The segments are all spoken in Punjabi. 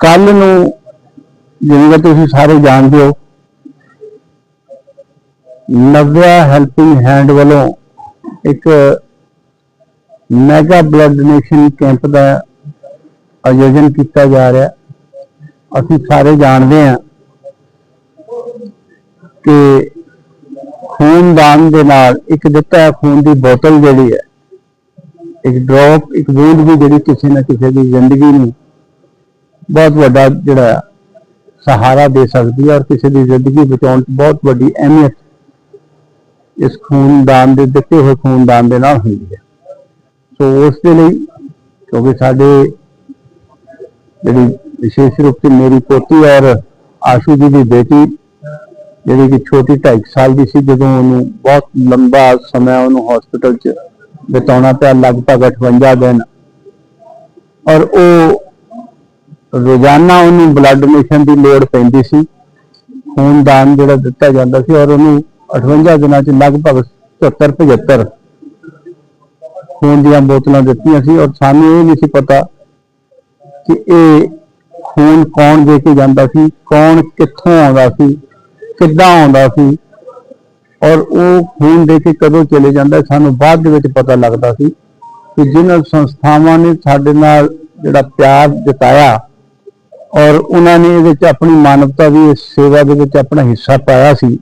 ਕੱਲ ਨੂੰ ਜਿਵੇਂ ਤੁਸੀਂ ਸਾਰੇ ਜਾਣਦੇ ਹੋ, ਨਵਿਆ ਹੈਲਪਿੰਗ ਹੈਂਡ ਵੱਲੋਂ ਇੱਕ ਮੈਗਾ ਬਲੱਡ ਡੋਨੇਸ਼ਨ ਕੈਂਪ ਦਾ ਆਯੋਜਨ ਕੀਤਾ ਜਾ ਰਿਹਾ। ਅਸੀਂ ਸਾਰੇ ਜਾਣਦੇ ਹਾਂ ਕਿ ਖੂਨਦਾਨ ਦੇ ਨਾਲ ਇੱਕ ਦਿੱਤਾ ਖੂਨ ਦੀ ਬੋਤਲ ਜਿਹੜੀ ਹੈ, ਇੱਕ ਡ੍ਰੌਪ, ਇੱਕ ਬੂੰਦ ਵੀ ਜਿਹੜੀ ਕਿਸੇ ਨਾ ਕਿਸੇ ਦੀ ਜ਼ਿੰਦਗੀ ਨੂੰ ਬਹੁਤ ਵੱਡਾ ਜਿਹੜਾ ਹੈ, ਸਹਾਰਾ ਦੇ ਸਕਦੀ ਹੈ ਔਰ ਕਿਸੇ ਦੀ ਜ਼ਿੰਦਗੀ ਬਚਾਉਣ 'ਚ ਬਹੁਤ ਵੱਡੀ ਅਹਿਮੀਅਤ ਇਸ ਖੂਨਦਾਨ ਦੇ ਦਿੱਤੇ ਹੋਏ ਖੂਨਦਾਨ ਦੇ ਨਾਲ ਹੁੰਦੀ ਹੈ। ਸੋ ਉਸ ਦੇ ਲਈ ਕਿਉਂਕਿ ਸਾਡੇ ਜਿਹੜੀ ਵਿਸ਼ੇਸ਼ ਰੂਪ ਤੇ ਮੇਰੀ ਪੋਤੀ ਔਰ ਆਸ਼ੂ ਜੀ ਦੀ ਬੇਟੀ ਜਿਹੜੀ ਕਿ ਛੋਟੀ 2.5 ਸਾਲ ਦੀ ਸੀ ਜਦੋਂ ਉਹਨੂੰ ਬਹੁਤ ਲੰਬਾ ਸਮਾਂ ਉਹਨੂੰ ਹਸਪੀਟਲ 'ਚ ਬਿਤਾਉਣਾ ਪਿਆ ਲਗਭਗ 58 ਦਿਨ। ਔਰ ਉਹ ਰੋਜ਼ਾਨਾ ਉਹਨੂੰ ਬਲੱਡ ਡੋਨੇਸ਼ਨ ਦੀ ਲੋੜ ਪੈਂਦੀ ਸੀ। ਖੂਨਦਾਨ ਜਿਹੜਾ ਦਿੱਤਾ ਜਾਂਦਾ ਸੀ ਔਰ ਉਹਨੂੰ 58 ਦਿਨਾਂ 'ਚ ਲਗਭਗ 70 75 ਖੂਨ ਦੀਆਂ ਬੋਤਲਾਂ ਦਿੱਤੀਆਂ ਸੀ ਔਰ ਸਾਨੂੰ ਇਹ ਨਹੀਂ ਸੀ ਪਤਾ ਕਿ ਇਹ ਖੂਨ ਕੌਣ ਦੇ ਕੇ ਜਾਂਦਾ ਸੀ, ਕੌਣ ਕਿੱਥੋਂ ਆਉਂਦਾ ਸੀ, ਕਿੱਦਾਂ ਆਉਂਦਾ ਸੀ ਔਰ ਉਹ ਖੂਨ ਦੇ ਕੇ ਕਦੋਂ ਚਲੇ ਜਾਂਦਾ ਸਾਨੂੰ ਬਾਅਦ ਦੇ ਵਿੱਚ ਪਤਾ ਲੱਗਦਾ ਸੀ ਕਿ ਜਿਨ੍ਹਾਂ ਸੰਸਥਾਵਾਂ ਨੇ ਸਾਡੇ ਨਾਲ ਜਿਹੜਾ ਪਿਆਰ ਜਤਾਇਆ ਔਰ ਉਹਨਾਂ ਨੇ ਇਹਦੇ ਵਿੱਚ ਆਪਣੀ ਮਾਨਵਤਾ ਦੀ ਇਸ ਸੇਵਾ ਦੇ ਵਿੱਚ ਆਪਣਾ ਹਿੱਸਾ ਪਾਇਆ ਸੀ।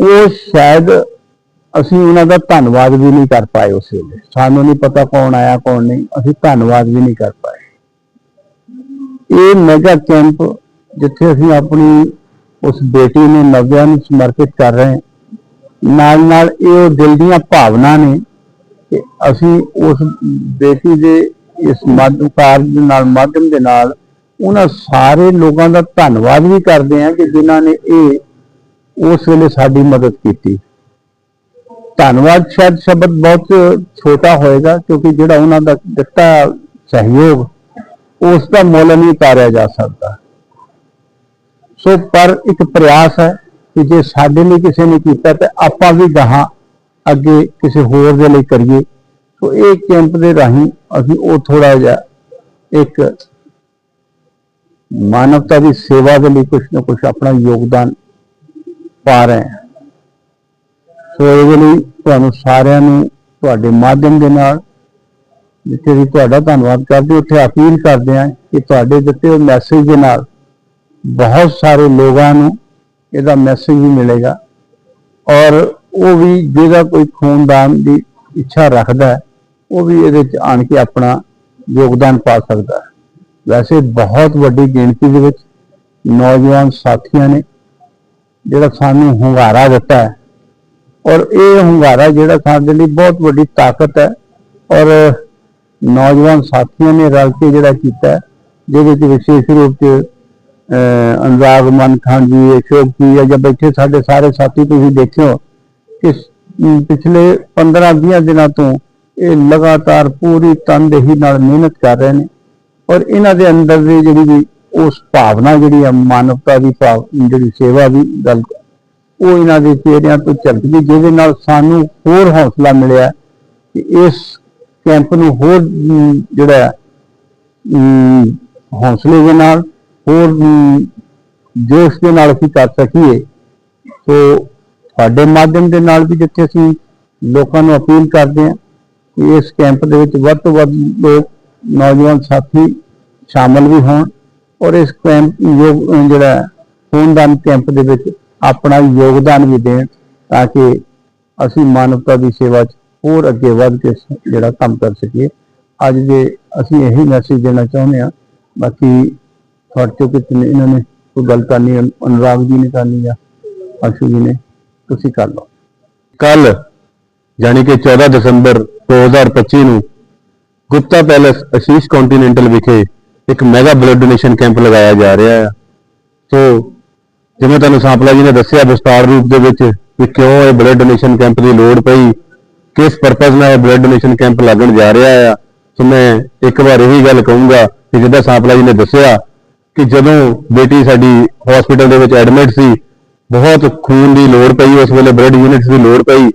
ਉਹ ਸ਼ਾਇਦ ਅਸੀਂ ਉਹਨਾਂ ਦਾ ਧੰਨਵਾਦ ਵੀ ਨਹੀਂ ਕਰ ਪਾਏ ਉਸ ਵੇਲੇ। ਸਾਨੂੰ ਨਹੀਂ ਪਤਾ ਕੌਣ ਆਇਆ, ਕੌਣ ਨਹੀਂ। ਅਸੀਂ ਧੰਨਵਾਦ ਵੀ ਨਹੀਂ ਕਰ ਪਾਏ। ਇਹ ਮੈਗਾ ਕੈਂਪ ਜਿੱਥੇ ਅਸੀਂ ਆਪਣੀ ਉਸ ਬੇਟੀ ਨੂੰ, ਨਵਿਆਂ ਨੂੰ ਸਮਰਪਿਤ ਕਰ ਰਹੇ ਹਾਂ ਨਾਲ ਨਾਲ ਇਹ ਉਹ ਦਿਲ ਦੀਆਂ ਭਾਵਨਾ ਨੇ ਕਿ ਅਸੀਂ ਉਸ ਬੇਟੀ ਦੇ ਇਸ ਮਾਧਿਅਮ ਕਾਰਜ ਦੇ ਨਾਲ, ਮਾਧਿਅਮ ਦੇ ਨਾਲ ਉਹਨਾਂ ਸਾਰੇ ਲੋਕਾਂ ਦਾ ਧੰਨਵਾਦ ਵੀ ਕਰਦੇ ਹਾਂ ਕਿ ਜਿਨ੍ਹਾਂ ਨੇ ਇਹ ਉਸ ਵੇਲੇ ਸਾਡੀ ਮਦਦ ਕੀਤੀ। ਧੰਨਵਾਦ ਸ਼ਾਇਦ ਸ਼ਬਦ ਬਹੁਤ ਛੋਟਾ ਹੋਏਗਾ ਕਿਉਂਕਿ ਜਿਹੜਾ ਉਹਨਾਂ ਦਾ ਦਿੱਤਾ ਸਹਿਯੋਗ, ਉਸ ਦਾ ਮੁੱਲ ਨਹੀਂ ਉਤਾਰਿਆ ਜਾ ਸਕਦਾ। ਸੋ ਪਰ ਇੱਕ ਪ੍ਰਯਾਸ ਹੈ ਕਿ ਜੇ ਸਾਡੇ ਲਈ ਕਿਸੇ ਨੇ ਕੀਤਾ ਤੇ ਆਪਾਂ ਵੀ ਗਾਹਾਂ ਅੱਗੇ ਕਿਸੇ ਹੋਰ ਦੇ ਲਈ ਕਰੀਏ। ਸੋ ਇਹ ਕੈਂਪ ਦੇ ਰਾਹੀਂ ਅਸੀਂ ਉਹ ਥੋੜਾ ਜਿਹਾ ਇੱਕ ਮਾਨਵਤਾ ਦੀ ਸੇਵਾ ਦੇ ਲਈ ਕੁਝ ਨਾ ਕੁਝ ਆਪਣਾ ਯੋਗਦਾਨ ਪਾ ਰਹੇ ਹਾਂ। ਸੋ ਇਹਦੇ ਲਈ ਤੁਹਾਨੂੰ ਸਾਰਿਆਂ ਨੂੰ ਤੁਹਾਡੇ ਮਾਧਿਅਮ ਦੇ ਨਾਲ ਜਿੱਥੇ ਵੀ ਤੁਹਾਡਾ ਧੰਨਵਾਦ ਕਰਦੇ, ਉੱਥੇ ਅਪੀਲ ਕਰਦੇ ਹਾਂ ਕਿ ਤੁਹਾਡੇ ਦਿੱਤੇ ਹੋਏ ਮੈਸੇਜ ਦੇ ਨਾਲ ਬਹੁਤ ਸਾਰੇ ਲੋਕਾਂ ਨੂੰ ਇਹਦਾ ਮੈਸੇਜ ਵੀ ਮਿਲੇਗਾ ਔਰ ਉਹ ਵੀ ਜਿਹਦਾ ਕੋਈ ਖੂਨਦਾਨ ਦੀ ਇੱਛਾ ਰੱਖਦਾ ਹੈ ਉਹ ਵੀ ਇਹਦੇ 'ਚ ਆਣ ਕੇ ਆਪਣਾ ਯੋਗਦਾਨ ਪਾ ਸਕਦਾ ਹੈ। ਵੈਸੇ ਬਹੁਤ ਵੱਡੀ ਗਿਣਤੀ ਦੇ ਵਿੱਚ ਨੌਜਵਾਨ ਸਾਥੀਆਂ ਨੇ ਜਿਹੜਾ ਸਾਨੂੰ ਹੁੰਗਾਰਾ ਦਿੱਤਾ ਹੈ। ਔਰ ਇਹ ਹੁੰਗਾਰਾ ਜਿਹੜਾ ਸਾਡੇ ਲਈ ਬਹੁਤ ਵੱਡੀ ਤਾਕਤ ਹੈ। ਔਰ ਨੌਜਵਾਨ ਸਾਥੀਆਂ ਨੇ ਰਲ ਕੇ ਜਿਹੜਾ ਕੀਤਾ ਜਿਹਦੇ ਵਿੱਚ ਵਿਸ਼ੇਸ਼ ਰੂਪ 'ਚ ਅਨੁਰਾਗ ਮਨ ਖਾਨ ਜੀ, ਅਸ਼ੋਕ ਜੀ, ਜਾਂ ਬੈਠੇ ਸਾਡੇ ਸਾਰੇ ਸਾਥੀ ਤੁਸੀਂ ਦੇਖਿਓ ਕਿ ਪਿਛਲੇ 15-20 ਦਿਨਾਂ ਤੋਂ ਇਹ ਲਗਾਤਾਰ ਪੂਰੀ ਤਨਦੇਹੀ ਨਾਲ ਮਿਹਨਤ ਕਰ ਰਹੇ ਨੇ। ਔਰ ਇਹਨਾਂ ਦੇ ਅੰਦਰ ਦੀ ਜਿਹੜੀ ਵੀ ਉਸ ਭਾਵਨਾ ਜਿਹੜੀ ਆ, ਮਾਨਵਤਾ ਦੀ ਭਾਵ, ਜਿਹੜੀ ਸੇਵਾ ਦੀ ਗੱਲ, ਉਹ ਇਹਨਾਂ ਦੇ ਚਿਹਰਿਆਂ ਤੋਂ ਝਲਕਦੀ, ਜਿਹਦੇ ਨਾਲ ਸਾਨੂੰ ਹੋਰ ਹੌਸਲਾ ਮਿਲਿਆ ਕਿ ਇਸ ਕੈਂਪ ਨੂੰ ਹੋਰ ਜਿਹੜਾ ਹੌਸਲੇ ਦੇ ਨਾਲ, ਹੋਰ ਜੋਸ਼ ਦੇ ਨਾਲ ਅਸੀਂ ਕਰ ਸਕੀਏ। ਸੋ ਤੁਹਾਡੇ ਮਾਧਿਅਮ ਦੇ ਨਾਲ ਵੀ ਜਿੱਥੇ ਅਸੀਂ ਲੋਕਾਂ ਨੂੰ ਅਪੀਲ ਕਰਦੇ ਹਾਂ ਕਿ ਇਸ ਕੈਂਪ ਦੇ ਵਿੱਚ ਵੱਧ ਤੋਂ ਵੱਧ ਲੋਕ, ਨੌਜਵਾਨ ਸਾਥੀ ਸ਼ਾਮਲ ਵੀ ਹੋਣ ਔਰ ਇਸ ਕੈਂਪ ਯੋਗ ਜਿਹੜਾ ਖੂਨਦਾਨ ਕੈਂਪ ਦੇ ਵਿੱਚ ਆਪਣਾ ਯੋਗਦਾਨ ਵੀ ਦੇਣ ਤਾਂ ਕਿ ਅਸੀਂ ਮਾਨਵਤਾ ਦੀ ਸੇਵਾ 'ਚ ਹੋਰ ਅੱਗੇ ਵੱਧ ਕੇ ਜਿਹੜਾ ਕੰਮ ਕਰ ਸਕੀਏ। ਅੱਜ ਦੇ ਅਸੀਂ ਇਹੀ ਮੈਸੇਜ ਦੇਣਾ ਚਾਹੁੰਦੇ ਹਾਂ। ਬਾਕੀ ਤੁਹਾਡੇ ਤੋਂ ਕਿਤੇ ਇਹਨਾਂ ਨੇ ਕੋਈ ਗੱਲ ਕਰਨੀ ਅਨੁਰਾਗ ਜੀ ਨੇ ਕਰਨੀ ਆ ਆਸ਼ੂ ਜੀ ਨੇ, ਤੁਸੀਂ ਕਰ ਲਓ। ਕੱਲ ਯਾਨੀ ਕਿ 14 ਦਸੰਬਰ 2025 ਨੂੰ ਗੁਪਤਾ ਪੈਲੇਸ ਅਸ਼ੀਸ਼ ਕੰਟੀਨੈਂਟਲ ਵਿਖੇ ਇੱਕ ਮੈਗਾ ਬਲੱਡ ਡੋਨੇਸ਼ਨ ਕੈਂਪ ਲਗਾਇਆ ਜਾ ਰਿਹਾ ਹੈ ਸੋ, ਜਿਵੇਂ ਤੁਹਾਨੂੰ ਸਾਂਪਲਾ ਜੀ ਨੇ ਦੱਸਿਆ, ਵਿਸਤਾਰ ਰੂਪ ਦੇ ਵਿੱਚ ਕਿ ਕਿਉਂ ਇਹ ਬਲੱਡ ਡੋਨੇਸ਼ਨ ਕੈਂਪ ਦੀ ਲੋੜ ਪਈ, ਕਿਸ ਪਰਪਸ ਨਾਲ ਇਹ ਬਲੱਡ ਡੋਨੇਸ਼ਨ ਕੈਂਪ ਲੱਗਣ ਜਾ ਰਿਹਾ ਆ। ਸੋ, ਮੈਂ ਇੱਕ ਵਾਰ ਇਹੀ ਗੱਲ ਕਹੂੰਗਾ ਕਿ ਜਿੱਦਾਂ ਸਾਂਪਲਾ ਜੀ ਨੇ ਦੱਸਿਆ ਕਿ ਜਦੋਂ ਬੇਟੀ ਸਾਡੀ ਹਸਪੀਟਲ ਦੇ ਵਿੱਚ ਐਡਮਿਟ ਸੀ, ਬਹੁਤ ਖੂਨ ਦੀ ਲੋੜ ਪਈ, ਉਸ ਵੇਲੇ ਬਲੱਡ ਯੂਨਿਟਸ ਦੀ ਲੋੜ ਪਈ।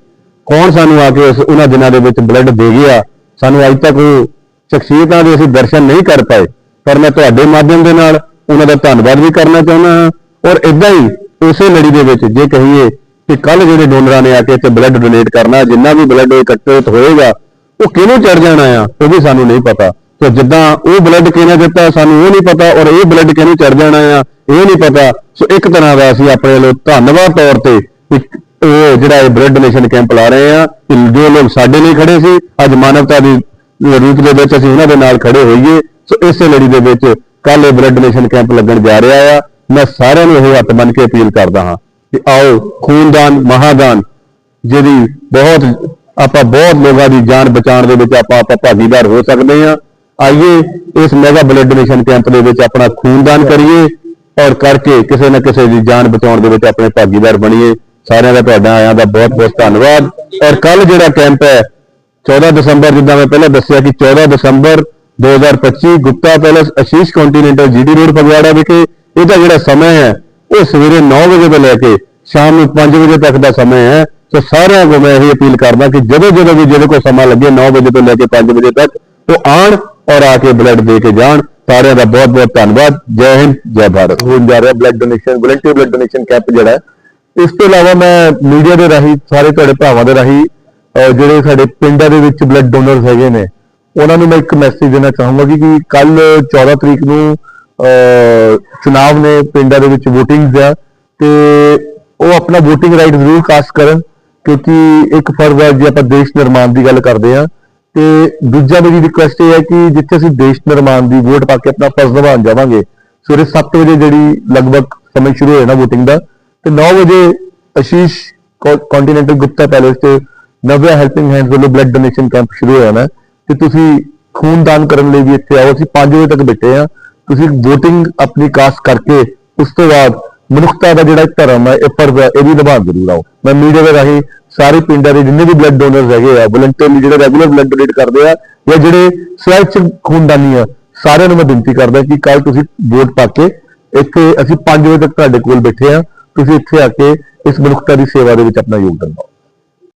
ਕੌਣ ਸਾਨੂੰ ਆ ਕੇ ਉਹਨਾਂ ਦਿਨਾਂ ਦੇ ਵਿੱਚ ਬਲੱਡ ਦੇ ਗਿਆ? ਸਾਨੂੰ ਅੱਜ ਤੱਕ ਉਹ ਸ਼ਖਸੀਅਤਾਂ ਦੇ ਅਸੀਂ ਦਰਸ਼ਨ ਨਹੀਂ ਕਰ ਪਾਏ। ਪਰ ਮੈਂ ਤੁਹਾਡੇ ਮਾਧਿਅਮ ਦੇ ਨਾਲ ਉਹਨਾਂ ਦਾ ਧੰਨਵਾਦ ਵੀ ਕਰਨਾ ਚਾਹੁੰਦਾ ਹਾਂ। ਔਰ ਇਦਾਂ ਹੀ ਉਸੇ ਲੜੀ ਦੇ ਵਿੱਚ ਜੇ ਕਹੀਏ ਕਿ ਕੱਲ ਜਿਹੜੇ ਡੋਨਰਾਂ ਨੇ ਆ ਕੇ ਇੱਥੇ ਬਲੱਡ ਡੋਨੇਟ ਕਰਨਾ, ਜਿੰਨਾ ਵੀ ਬਲੱਡ ਇਕੱਠਿਤ ਹੋਏਗਾ, ਉਹ ਕਿਹਨੂੰ ਚੜ ਜਾਣਾ ਆ, ਉਹ ਵੀ ਸਾਨੂੰ ਨਹੀਂ ਪਤਾ। ਤੇ ਜਿੱਦਾਂ ਉਹ ਬਲੱਡ ਕਿਹਨੇ ਦਿੱਤਾ, ਸਾਨੂੰ ਉਹ ਨਹੀਂ ਪਤਾ, ਔਰ ਇਹ ਬਲੱਡ ਕਿਹਨੂੰ ਚੜ ਜਾਣਾ ਆ, ਇਹ ਨਹੀਂ ਪਤਾ। ਸੋ ਇੱਕ ਤਰ੍ਹਾਂ ਦਾ ਅਸੀਂ ਆਪਣੇ ਵੱਲੋਂ ਧੰਨਵਾਦ ਤੌਰ ਤੇ ਇੱਕ ਉਹ ਜਿਹੜਾ ਇਹ ਬਲੱਡ ਡੋਨੇਸ਼ਨ ਕੈਂਪ ਲਾ ਰਹੇ ਆ ਜੋ ਲੋਕ ਸਾਡੇ ਲਈ ਖੜੇ ਸੀ, ਅੱਜ ਮਾਨਵਤਾ ਦੀ ਰੂਪ ਦੇ ਵਿੱਚ ਅਸੀਂ ਉਹਨਾਂ ਦੇ ਨਾਲ ਖੜੇ ਹੋਈਏ। ਸੋ ਇਸੇ ਲੜੀ ਦੇ ਵਿੱਚ ਕੱਲ ਇਹ ਬਲੱਡ ਡੋਨੇਸ਼ਨ ਕੈਂਪ ਲੱਗਣ ਜਾ ਰਿਹਾ ਆ। ਮੈਂ ਸਾਰਿਆਂ ਨੂੰ ਇਹ ਹੱਥ ਬੰਨ ਕੇ ਅਪੀਲ ਕਰਦਾ ਹਾਂ ਕਿ ਆਓ, ਖੂਨਦਾਨ, ਮਹਾਦਾਨ ਜਿਹਦੀ ਬਹੁਤ, ਆਪਾਂ ਬਹੁਤ ਲੋਕਾਂ ਦੀ ਜਾਨ ਬਚਾਉਣ ਦੇ ਵਿੱਚ ਆਪਾਂ ਆਪਾਂ ਭਾਗੀਦਾਰ ਹੋ ਸਕਦੇ ਹਾਂ। ਆਈਏ, ਇਸ ਮੈਗਾ ਬਲੱਡ ਡੋਨੇਸ਼ਨ ਕੈਂਪ ਦੇ ਵਿੱਚ ਆਪਣਾ ਖੂਨਦਾਨ ਕਰੀਏ ਔਰ ਕਰਕੇ ਕਿਸੇ ਨਾ ਕਿਸੇ ਦੀ ਜਾਨ ਬਚਾਉਣ ਦੇ ਵਿੱਚ ਆਪਣੇ ਭਾਗੀਦਾਰ ਬਣੀਏ। ਸਾਰਿਆਂ ਦਾ ਤੁਹਾਡਾ ਆਇਆਂ ਦਾ ਬਹੁਤ ਬਹੁਤ ਧੰਨਵਾਦ। ਔਰ ਕੱਲ ਜਿਹੜਾ ਕੈਂਪ ਹੈ 14 ਦਸੰਬਰ, ਜਿੱਦਾਂ ਮੈਂ ਪਹਿਲਾਂ ਦੱਸਿਆ ਕਿ 14 ਦਸੰਬਰ 2025 Gupta palace, Ashish continental GD road Phagwara ਵਿਖੇ, ਇਹਦਾ ਜਿਹੜਾ ਸਮਾਂ ਹੈ, ਉਹ ਸਵੇਰੇ 9 ਵਜੇ ਤੋਂ ਲੈ ਕੇ ਸ਼ਾਮ ਨੂੰ 5 ਵਜੇ ਤੱਕ ਦਾ ਸਮਾਂ ਹੈ। ਸੋ ਸਾਰਿਆਂ ਨੂੰ ਮੈਂ ਇਹ ਅਪੀਲ ਕਰਦਾ ਕਿ ਜਦੋਂ ਜਦੋਂ ਵੀ ਜਿਹਦੇ ਕੋਲ ਸਮਾਂ ਲੱਗੇ 9 ਵਜੇ ਤੋਂ ਲੈ ਕੇ 5 ਵਜੇ ਤੱਕ, ਉਹ ਆਣ ਔਰ ਆ ਕੇ ਬਲੱਡ ਦੇ ਕੇ ਜਾਣ। ਸਾਰਿਆਂ ਦਾ ਬਹੁਤ ਬਹੁਤ ਧੰਨਵਾਦ। ਜੈ ਹਿੰਦ, ਜੈ ਭਾਰਤ। ਹੋਣ ਜਾ ਰਿਹਾ blood donation volunteer blood donation camp ਜਿਹੜਾ ਹੈ। ਇਸ ਤੋਂ ਇਲਾਵਾ ਮੈਂ ਮੀਡੀਆ ਦੇ ਰਾਹੀਂ, ਸਾਰੇ ਤੁਹਾਡੇ ਭਰਾਵਾਂ ਦੇ ਰਾਹੀਂ ਜਿਹੜੇ ਸਾਡੇ ਪਿੰਡਾਂ ਦੇ ਵਿੱਚ ਬਲੱਡ ਡੋਨਰਸ ਹੈਗੇ ਨੇ, ਉਹਨਾਂ ਨੂੰ ਮੈਂ ਇੱਕ ਮੈਸੇਜ ਦੇਣਾ ਚਾਹੂੰਗਾ ਕਿ ਕੱਲ 14 ਤਰੀਕ ਨੂੰ, ਅਹ ਚੁਣਾਵ ਨੇ ਪਿੰਡਾਂ ਦੇ ਵਿੱਚ VOTINGS ਆ ਤੇ ਉਹ ਆਪਣਾ VOTING ਰਾਈਟ ਜ਼ਰੂਰ ਕਾਸਟ ਕਰਨ, ਕਿਉਂਕਿ ਇੱਕ ਫਰਜ਼ ਹੈ ਜੇ ਆਪਾਂ ਦੇਸ਼ ਨਿਰਮਾਣ ਦੀ ਗੱਲ ਕਰਦੇ ਆ ਤੇ ਦੂਜਾ ਮੇਰੀ ਰਿਕੁਐਸਟ ਇਹ ਹੈ ਕਿ ਜਿੱਥੇ ਅਸੀਂ ਦੇਸ਼ ਨਿਰਮਾਣ ਦੀ ਵੋਟ ਪਾ ਕੇ ਆਪਣਾ ਫਰਜ਼ ਨਿਭਾਉਣ ਜਾਵਾਂਗੇ, ਸਵੇਰੇ 7 ਵਜੇ ਜਿਹੜੀ ਲਗਭਗ ਸਮੇਂ ਸ਼ੁਰੂ ਹੋ ਜਾਣਾ VOTING ਦਾ ਤੇ 9 ਵਜੇ ਅਸ਼ੀਸ਼ ਕੰਟੀਨੈਂਟਲ ਗੁਪਤਾ ਪੈਲੇਸ ਤੇ ਨਵਿਆ ਹੈਲਪਿੰਗ ਹੈਂਡਸ ਵੱਲੋਂ ਬਲੱਡ ਡੋਨੇਸ਼ਨ ਕੈਂਪ ਸ਼ੁਰੂ ਹੋਇਆ ਜਾਣਾ ਹੈ ਤੇ ਤੁਸੀਂ ਖੂਨਦਾਨ ਕਰਨ ਲਈ ਵੀ ਇੱਥੇ ਆਓ। ਅਸੀਂ 5 ਵਜੇ ਤੱਕ ਬੈਠੇ ਆ ਤੁਸੀਂ VOTING ਆਪਣੀ ਕਾਸਟ ਕਰਕੇ, ਉਸ ਤੋਂ ਬਾਅਦ ਮਨੁੱਖਤਾ ਦਾ ਜਿਹੜਾ ਧਰਮ ਹੈ, ਇਹ ਫਰਜ਼ ਹੈ, ਇਹ ਵੀ ਨਿਭਾਉਣ ਜ਼ਰੂਰ ਆਓ। ਮੈਂ ਮੀਡੀਆ ਦੇ ਰਾਹੀਂ ਸਾਰੇ ਪਿੰਡਾਂ ਦੇ ਜਿੰਨੇ ਵੀ ਬਲੱਡ ਡੋਨਰਸ ਹੈਗੇ ਆ ਵਲੰਟੀਅਰਲੀ ਜਿਹੜੇ ਰੈਗੂਲਰ ਬਲੱਡ ਡੋਨੇਟ ਕਰਦੇ ਆ, ਜਾਂ ਜਿਹੜੇ ਸਵੈਚ ਖੂਨਦਾਨੀ ਆ, ਸਾਰਿਆਂ ਨੂੰ ਮੈਂ ਬੇਨਤੀ ਕਰਦਾ ਕਿ ਕੱਲ ਤੁਸੀਂ ਵੋਟ ਪਾ ਕੇ ਇੱਥੇ ਅਸੀਂ 5 ਵਜੇ ਤੱਕ ਤੁਹਾਡੇ ਕੋਲ ਬੈਠੇ ਆ ਤੁਸੀਂ ਇੱਥੇ ਆ ਕੇ ਇਸ ਮਨੁੱਖਤਾ ਦੀ ਸੇਵਾ ਦੇ ਵਿੱਚ ਆਪਣਾ ਯੋਗਦਾਨ ਪਾਓ।